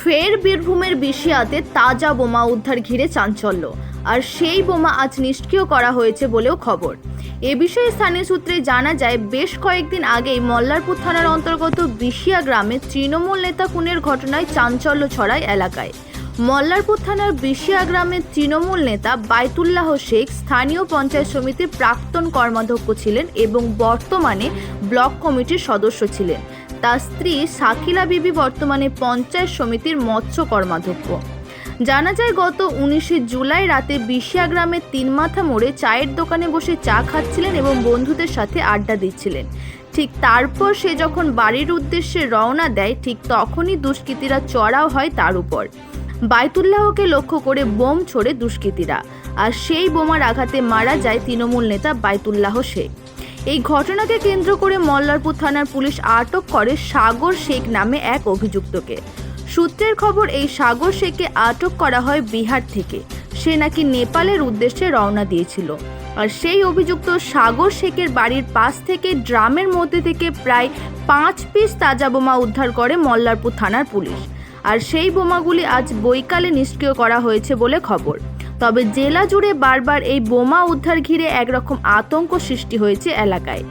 ফের বীরভূমের বিশিয়াতে তাজা বোমা উদ্ধার ঘিরে চাঞ্চল্য। আর সেই বোমা আজ নিষ্ক্রিয় করা হয়েছে বলেও খবর। এ বিষয়ে স্থানীয় সূত্রে জানা যায়, বেশ কয়েকদিন আগেই মল্লারপুর থানার অন্তর্গত বিশিয়া গ্রামে তৃণমূল নেতা খুনের ঘটনায় চাঞ্চল্য ছড়ায় এলাকায়। মল্লারপুর থানার বিশিয়া গ্রামের তৃণমূল নেতা বাইতুল্লাহ শেখ স্থানীয় পঞ্চায়েত সমিতির প্রাক্তন কর্মাধ্যক্ষ ছিলেন এবং বর্তমানে ব্লক কমিটির সদস্য ছিলেন। তার স্ত্রী শাকিলা বিবি বর্তমানে পঞ্চায়েত সমিতির মৎস্য কর্মাধ্যক্ষ। জানা যায়, গত উনিশে জুলাই রাতে বিশিয়া গ্রামের তিন মাথা মোড়ে চায়ের দোকানে বসে চা খাচ্ছিলেন এবং বন্ধুদের সাথে আড্ডা দিচ্ছিলেন। ঠিক তারপর সে যখন বাড়ির উদ্দেশ্যে রওনা দেয়, ঠিক তখনই দুষ্কৃতীরা চড়াও হয় তার উপর। বাইতুল্লাহকে লক্ষ্য করে বোম ছোড়ে দুষ্কৃতীরা। আর সেই বোমার আঘাতে মারা যায় তৃণমূল নেতা বাইতুল্লাহ শেখ। এই ঘটনাকে কেন্দ্র করে মল্লারপুর থানার পুলিশ আটক করে সাগর শেখ নামে এক অভিযুক্তকে। সূত্রের খবর, এই সাগর শেখকে আটক করা হয় বিহার থেকে। সে নাকি নেপালের উদ্দেশ্যে রওনা দিয়েছিল। আর সেই অভিযুক্ত সাগর শেখের বাড়ির পাশ থেকে ড্রামের মধ্যে থেকে প্রায় পাঁচ পিস তাজা বোমা উদ্ধার করে মল্লারপুর থানার পুলিশ। আর সেই বোমাগুলি আজ বৈকালে নিষ্ক্রিয় করা হয়েছে বলে খবর। তবে জেলা জুড়ে বারবার এই বোমা উদ্ধার ঘিরে একরকম আতঙ্ক সৃষ্টি হয়েছে এলাকায়!